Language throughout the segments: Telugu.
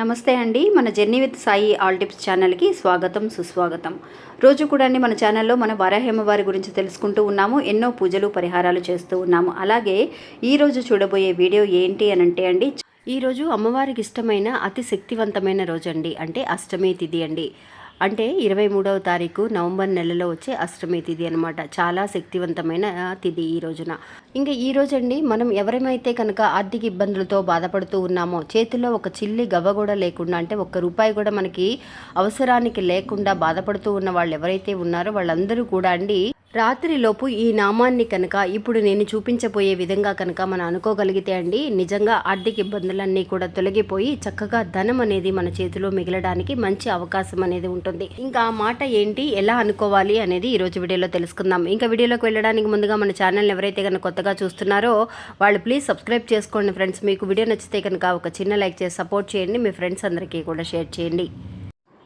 నమస్తే అండి. మన journey with Sai all tips ఛానల్కి స్వాగతం సుస్వాగతం. రోజు కూడా అండి మన ఛానల్లో మన వారాహేమవారి గురించి తెలుసుకుంటూ ఉన్నాము ఎన్నో పూజలు పరిహారాలు చేస్తూ ఉన్నాము. అలాగే ఈరోజు చూడబోయే వీడియో ఏంటి అని అంటే అండి ఈరోజు అమ్మవారికి ఇష్టమైన అతి శక్తివంతమైన రోజు అండి అంటే అష్టమి తిథి అండి. అంటే ఇరవై మూడవ తారీఖు నవంబర్ నెలలో వచ్చే అష్టమి తిథి అనమాట చాలా శక్తివంతమైన తిథి ఈ రోజున. ఇంకా ఈ రోజండి మనం ఎవరమైతే కనుక ఆర్థిక ఇబ్బందులతో బాధపడుతూ ఉన్నామో చేతిలో ఒక చిల్లి గవ్వ కూడా లేకుండా అంటే ఒక్క రూపాయి కూడా మనకి అవసరానికి లేకుండా బాధపడుతూ ఉన్న వాళ్ళు ఎవరైతే ఉన్నారో వాళ్ళందరూ కూడా అండి రాత్రిలోపు ఈ నామాన్ని కనుక ఇప్పుడు నేను చూపించబోయే విధంగా కనుక మనం అనుకోగలిగితే అండి నిజంగా ఆర్థిక ఇబ్బందులన్నీ కూడా తొలగిపోయి చక్కగా ధనం అనేది మన చేతిలో మిగలడానికి మంచి అవకాశం అనేది ఉంటుంది. ఇంకా ఆ మాట ఏంటి ఎలా అనుకోవాలి అనేది ఈ రోజు వీడియోలో తెలుసుకుందాం. ఇంకా వీడియోలోకి వెళ్ళడానికి ముందుగా మన ఛానల్ ఎవరైతే కనుక కొత్తగా చూస్తున్నారో వాళ్ళు ప్లీజ్ సబ్స్క్రైబ్ చేసుకోండి ఫ్రెండ్స్. మీకు వీడియో నచ్చితే కనుక ఒక చిన్న లైక్ చేసి సపోర్ట్ చేయండి. మీ ఫ్రెండ్స్ అందరికీ కూడా షేర్ చేయండి.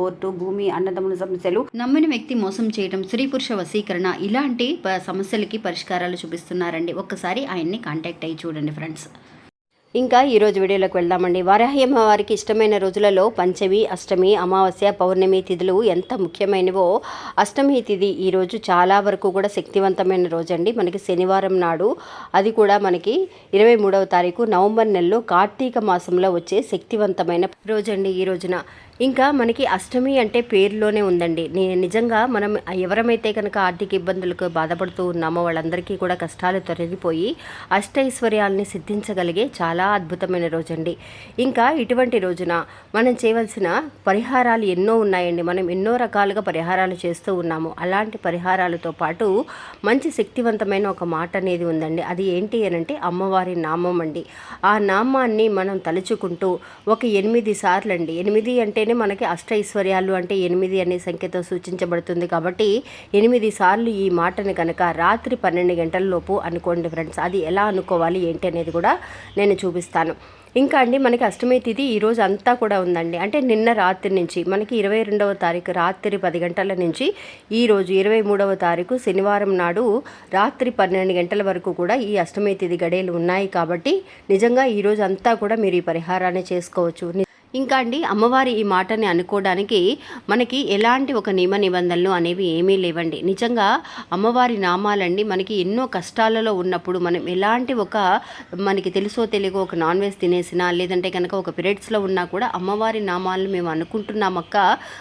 కోర్టు భూమి అన్నదమ్ముల సమస్యలు. నమ్మిన వ్యక్తి మోసం చేయడం స్త్రీ పురుష వశీకరణ ఇలాంటి సమస్యలకి పరిష్కారాలు చూపిస్తున్నారండి. ఒక్కసారి ఆయన్ని కాంటాక్ట్ అయ్యి చూడండి ఫ్రెండ్స్ ఇంకా ఈరోజు వీడియోలోకి వెళ్దామండి. వారాహి అమ్మవారికి ఇష్టమైన రోజులలో పంచమి అష్టమి అమావాస్య పౌర్ణమి తిథులు ఎంత ముఖ్యమైనవో అష్టమి తిథి ఈరోజు చాలా వరకు కూడా శక్తివంతమైన రోజండి. మనకి శనివారం నాడు అది కూడా మనకి ఇరవై మూడవ తారీఖు నవంబర్ నెలలో కార్తీక మాసంలో వచ్చే శక్తివంతమైన రోజండి ఈ రోజున. ఇంకా మనకి అష్టమి అంటే పేరులోనే ఉందండి. నిజంగా మనం ఎవరమైతే కనుక ఆర్థిక ఇబ్బందులకు బాధపడుతూ ఉన్నామో వాళ్ళందరికీ కూడా కష్టాలు తొలగిపోయి అష్టైశ్వర్యాలని సిద్ధించగలిగే చాలా అద్భుతమైన రోజండి. ఇంకా ఇటువంటి రోజున మనం చేయవలసిన పరిహారాలు ఎన్నో ఉన్నాయండి. మనం ఎన్నో రకాలుగా పరిహారాలు చేస్తూ ఉన్నాము. అలాంటి పరిహారాలతో పాటు మంచి శక్తివంతమైన ఒక మాట అనేది ఉందండి. అది ఏంటి అని అంటే అమ్మవారి నామం అండి. ఆ నామాన్ని మనం తలుచుకుంటూ ఒక ఎనిమిది సార్లు అండి ఎనిమిది అంటేనే మనకి అష్టైశ్వర్యాలు అంటే ఎనిమిది అనే సంఖ్యతో సూచించబడుతుంది కాబట్టి ఎనిమిది సార్లు ఈ మాటని కనుక రాత్రి పన్నెండు గంటల లోపు అనుకోండి ఫ్రెండ్స్. అది ఎలా అనుకోవాలి ఏంటి అనేది కూడా నేను చూపిస్తాను. ఇంకా అండి మనకి అష్టమి తిథి ఈరోజు అంతా కూడా ఉందండి. అంటే నిన్న రాత్రి నుంచి మనకి ఇరవై రెండవ తారీఖు రాత్రి పది గంటల నుంచి ఈ రోజు ఇరవై మూడవ తారీఖు శనివారం నాడు రాత్రి పన్నెండు గంటల వరకు కూడా ఈ అష్టమి తిథి గడియలు ఉన్నాయి కాబట్టి నిజంగా ఈ రోజు అంతా కూడా మీరు ఈ పరిహారాన్ని చేసుకోవచ్చు. ఇంకా అండి అమ్మవారి ఈ మాటని అనుకోవడానికి మనకి ఎలాంటి ఒక నియమ నిబంధనలు అనేవి ఏమీ లేవండి. నిజంగా అమ్మవారి నామాలండి మనకి ఎన్నో కష్టాలలో ఉన్నప్పుడు మనం ఎలాంటి ఒక మనకి తెలుసో తెలియకో ఒక నాన్ వెజ్ తినేసినా లేదంటే కనుక ఒక పీరియడ్స్లో ఉన్నా కూడా అమ్మవారి నామాలను మేము అనుకుంటున్నామక్క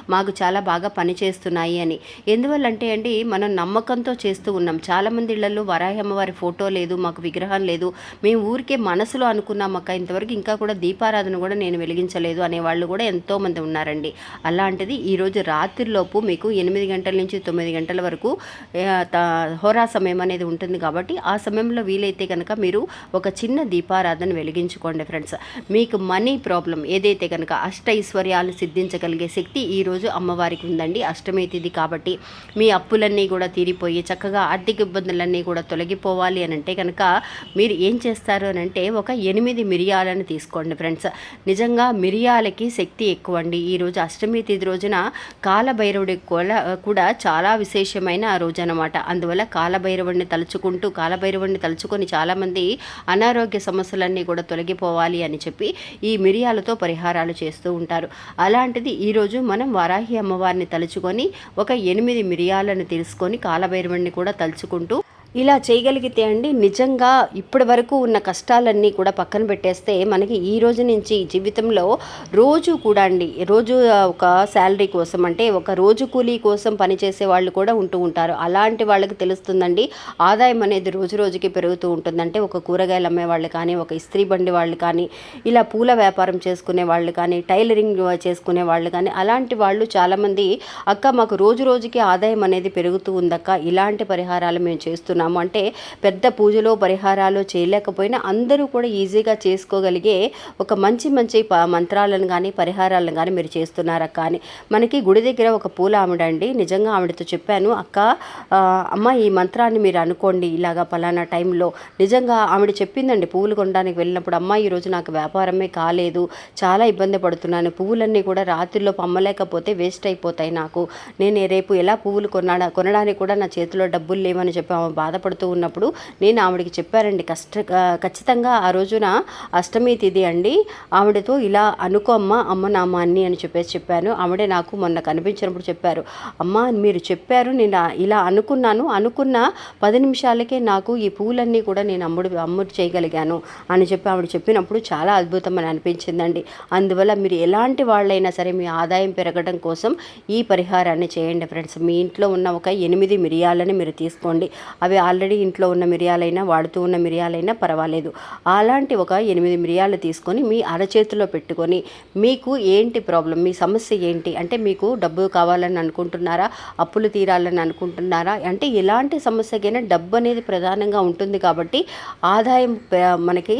మాకు చాలా బాగా పనిచేస్తున్నాయి అని. ఎందువల్ల అంటే అండి మనం నమ్మకంతో చేస్తూ ఉన్నాం. చాలామంది ఇళ్ళలో వరాహి అమ్మవారి ఫోటో లేదు మాకు విగ్రహం లేదు. మేము ఊరికే మనసులో అనుకున్నామక్క ఇంతవరకు ఇంకా కూడా దీపారాధన కూడా నేను వెలిగించలేదు అనే వాళ్ళు కూడా ఎంతోమంది ఉన్నారండి. అలాంటిది ఈరోజు రాత్రిలోపు మీకు ఎనిమిది గంటల నుంచి తొమ్మిది గంటల వరకు త- హోరా సమయం అనేది ఉంటుంది కాబట్టి ఆ సమయంలో వీలైతే కనుక మీరు ఒక చిన్న దీపారాధన వెలిగించుకోండి ఫ్రెండ్స్. మీకు మనీ ప్రాబ్లం ఏదైతే కనుక అష్ట ఐశ్వర్యాలు సిద్ధించగలిగే శక్తి ఈరోజు అమ్మవారికి ఉందండి. అష్టమి తిథి కాబట్టి మీ అప్పులన్నీ కూడా తీరిపోయి చక్కగా ఆర్థిక ఇబ్బందులన్నీ కూడా తొలగిపోవాలి అని అంటే కనుక మీరు ఏం చేస్తారు అని అంటే ఒక ఎనిమిది మిరియాలను తీసుకోండి ఫ్రెండ్స్. నిజంగా మిరియాలకి శక్తి ఎక్కువ అండి ఈరోజు అష్టమి తిథి రోజున కాలభైరవుడి కూడా కూడా చాలా విశేషమైన ఆ రోజు అనమాట అందువల్ల కాలభైరవుడిని తలుచుకుంటూ కాలభైరవుడిని తలుచుకొని చాలామంది అనారోగ్య సమస్యలన్నీ కూడా తొలగిపోవాలి అని చెప్పి ఈ మిరియాలతో పరిహారాలు చేస్తూ ఉంటారు. అలాంటిది ఈరోజు మనం వారాహి అమ్మవారిని తలుచుకొని ఒక ఎనిమిది మిరియాలను తీసుకొని కాలభైరవుడిని కూడా తలుచుకుంటూ ఇలా చేయగలిగితే అండి నిజంగా ఇప్పటి వరకు ఉన్న కష్టాలన్నీ కూడా పక్కన పెట్టేస్తే మనకి ఈ రోజు నుంచి జీవితంలో రోజు కూడా అండి రోజు ఒక శాలరీ కోసం అంటే ఒక రోజు కూలీ కోసం పనిచేసే వాళ్ళు కూడా ఉంటూ ఉంటారు. అలాంటి వాళ్ళకి తెలుస్తుందండి ఆదాయం అనేది రోజు రోజుకి పెరుగుతూ ఉంటుందంటే ఒక కూరగాయలు అమ్మే వాళ్ళు కానీ ఒక ఇస్త్రీ బండి వాళ్ళు కానీ ఇలా పూల వ్యాపారం చేసుకునే వాళ్ళు కానీ టైలరింగ్ చేసుకునే వాళ్ళు కానీ అలాంటి వాళ్ళు చాలామంది అక్క మాకు రోజు రోజుకి ఆదాయం అనేది పెరుగుతూ ఉందక్క ఇలాంటి పరిహారాలు మేము చేస్తున్నాం. చేస్తున్నాము. అంటే పెద్ద పూజలో పరిహారాలు చేయలేకపోయినా అందరూ కూడా ఈజీగా చేసుకోగలిగే ఒక మంచి మంచి ప మంత్రాలను కానీ పరిహారాలను కానీ మీరు చేస్తున్నారా కానీ మనకి గుడి దగ్గర ఒక పూల ఆవిడండి నిజంగా ఆవిడతో చెప్పాను అక్క అమ్మ ఈ మంత్రాన్ని మీరు అనుకోండి ఇలాగా పలానా టైంలో. నిజంగా ఆవిడ చెప్పిందండి పువ్వులు కొనడానికి వెళ్ళినప్పుడు అమ్మ ఈరోజు నాకు వ్యాపారమే కాలేదు చాలా ఇబ్బంది పడుతున్నాను పువ్వులన్నీ కూడా రాత్రిలో అమ్మలేకపోతే వేస్ట్ అయిపోతాయి నాకు. నేను రేపు ఎలా పువ్వులు కొనడా కొనడానికి కూడా నా చేతిలో డబ్బులు లేవని చెప్పి ఆమె బాధపడుతూ ఉన్నప్పుడు నేను ఆవిడకి చెప్పారండి కష్ట ఖచ్చితంగా ఆ రోజున అష్టమి తిథి అండి. ఆవిడతో ఇలా అనుకో అమ్మ అమ్మ నామాన్ని అని చెప్పేసి చెప్పాను. ఆవిడే నాకు మొన్న కనిపించినప్పుడు చెప్పారు అమ్మ మీరు చెప్పారు నేను ఇలా అనుకున్నాను అనుకున్న పది నిమిషాలకే నాకు ఈ పూలన్నీ కూడా నేను అమ్ముడు అమ్ముడు చేయగలిగాను అని చెప్పి ఆవిడ చెప్పినప్పుడు చాలా అద్భుతం అని అనిపించిందండి. అందువల్ల మీరు ఎలాంటి వాళ్ళైనా సరే మీ ఆదాయం పెరగడం కోసం ఈ పరిహారాన్ని చేయండి ఫ్రెండ్స్. మీ ఇంట్లో ఉన్న ఒక ఎనిమిది మిరియాలని మీరు తీసుకోండి. అవి ఆల్రెడీ ఇంట్లో ఉన్న మిరియాలైనా వాడుతూ ఉన్న మిరియాలైనా పర్వాలేదు. అలాంటి ఒక ఎనిమిది మిరియాలు తీసుకొని మీ అరచేతిలో పెట్టుకొని మీకు ఏంటి ప్రాబ్లం? మీ సమస్య ఏంటి? అంటే మీకు డబ్బు కావాలని అనుకుంటున్నారా? అప్పులు తీరాలని అనుకుంటున్నారా? అంటే ఎలాంటి సమస్యకైనా డబ్బు అనేది ప్రధానంగా ఉంటుంది కాబట్టి ఆదాయం మనకి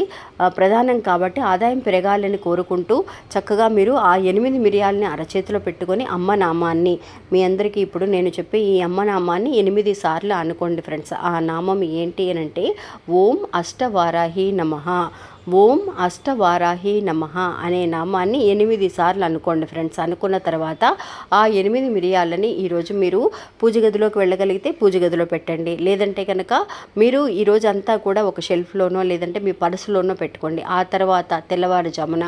ప్రధానం కాబట్టి ఆదాయం పెరగాలని కోరుకుంటూ చక్కగా మీరు ఆ ఎనిమిది మిరియాలని అరచేతిలో పెట్టుకొని అమ్మ నామాన్ని మీ అందరికీ ఇప్పుడు నేను చెప్పే ఈ అమ్మ నామాన్ని ఎనిమిది సార్లు అనుకోండి ఫ్రెండ్స్. ఆ నామం ఏంటి అని అంటే ఓం అష్టవారాహి నమః. ఓం అష్టవారాహి నమ అనే నామాన్ని ఎనిమిది సార్లు అనుకోండి ఫ్రెండ్స్. అనుకున్న తర్వాత ఆ ఎనిమిది మిరియాలని ఈరోజు మీరు పూజ గదిలోకి వెళ్ళగలిగితే పూజ గదిలో పెట్టండి. లేదంటే కనుక మీరు ఈరోజు అంతా కూడా ఒక షెల్ఫ్లోనో లేదంటే మీ పర్సులోనో పెట్టుకోండి. ఆ తర్వాత తెల్లవారుజామున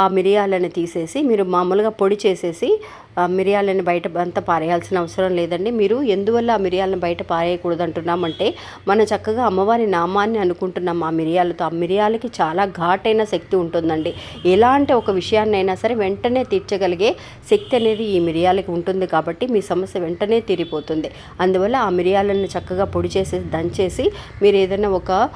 ఆ మిరియాలను తీసేసి మీరు మామూలుగా పొడి చేసేసి ఆ మిరియాలను బయట అంతా పారేయాల్సిన అవసరం లేదండి. మీరు ఎందువల్ల ఆ మిరియాలను బయట పారేయకూడదు అంటున్నామంటే మనం చక్కగా అమ్మవారి నామాన్ని అనుకుంటున్నాం ఆ మిరియాలతో. ఆ మిరియాలకి చాలా ఘాటైన శక్తి ఉంటుందండి. ఎలాంటి ఒక విషయాన్నైనా సరే వెంటనే తీర్చగలిగే శక్తి అనేది ఈ మిరియాలకి ఉంటుంది కాబట్టి మీ సమస్య వెంటనే తీరిపోతుంది. అందువల్ల ఆ మిరియాలను చక్కగా పొడి చేసి దంచేసి మీరు ఏదైనా ఒక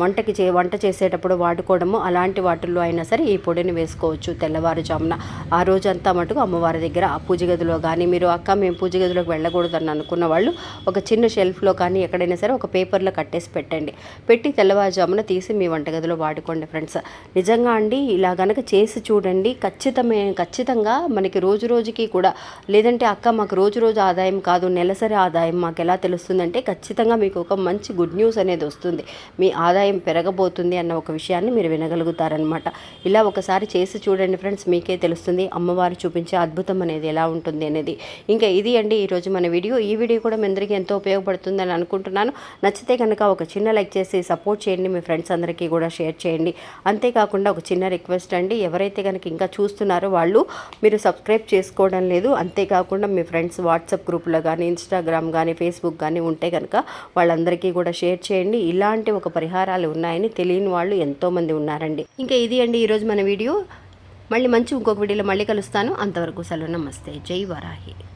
వంటకి చే వంట చేసేటప్పుడు వాడుకోవడము అలాంటి వాటిల్లో అయినా సరే ఈ పొడిని వేసుకోవచ్చు తెల్లవారుజామున. ఆ రోజంతా మటుకు అమ్మవారి దగ్గర ఆ పూజ గదిలో కానీ మీరు అక్క మేము పూజ గదిలోకి వెళ్ళకూడదని అనుకున్న వాళ్ళు ఒక చిన్న షెల్ఫ్లో కానీ ఎక్కడైనా సరే ఒక పేపర్లో కట్టేసి పెట్టండి. పెట్టి తెల్లవారుజామున తీసి మీ వంటగదిలో వాడుకోండి ఫ్రెండ్స్. నిజంగా అండి ఇలా గనక చేసి చూడండి ఖచ్చితమే ఖచ్చితంగా మనకి రోజు రోజుకి కూడా లేదంటే అక్క మాకు రోజు రోజు ఆదాయం కాదు నెలసరి ఆదాయం మాకు ఎలా తెలుస్తుందంటే ఖచ్చితంగా మీకు ఒక మంచి గుడ్ న్యూస్ అనేది వస్తుంది. మీ ఆదాయం పెరగబోతుంది అన్న ఒక విషయాన్ని మీరు వినగలుగుతారనమాట ఇలా ఒకసారి చేసి చూడండి ఫ్రెండ్స్ మీకే తెలుస్తుంది అమ్మవారు చూపించే అద్భుతం అనేది ఎలా ఉంటుంది అనేది. ఇంకా ఇది అండి ఈరోజు మన వీడియో. ఈ వీడియో కూడా మీ అందరికీ ఎంతో ఉపయోగపడుతుందని అనుకుంటున్నాను. నచ్చితే కనుక ఒక చిన్న లైక్ చేసి సపోర్ట్ చేయండి మీ ఫ్రెండ్స్ అందరికీ కూడా షేర్ చేయండి. అంతేకాకుండా ఒక చిన్న రిక్వెస్ట్ అండి ఎవరైతే కనుక ఇంకా చూస్తున్నారో వాళ్ళు మీరు సబ్స్క్రైబ్ చేసుకోవడం లేదు. అంతేకాకుండా మీ ఫ్రెండ్స్ వాట్సాప్ గ్రూప్లో కానీ ఇన్స్టాగ్రామ్ కానీ ఫేస్బుక్ కానీ ఉంటే కనుక వాళ్ళందరికీ కూడా షేర్ చేయండి. ఇలాంటి ఒక పరిహారాలు ఉన్నాయని తెలియని వాళ్ళు ఎంతోమంది ఉన్నారండి. ఇంకా ఇది అండి ఈరోజు మన వీడియో. మళ్ళీ మంచి ఇంకొక వీడియోలో మళ్ళీ కలుస్తాను. అంతవరకు సెలవు. నమస్తే. జై వరాహి.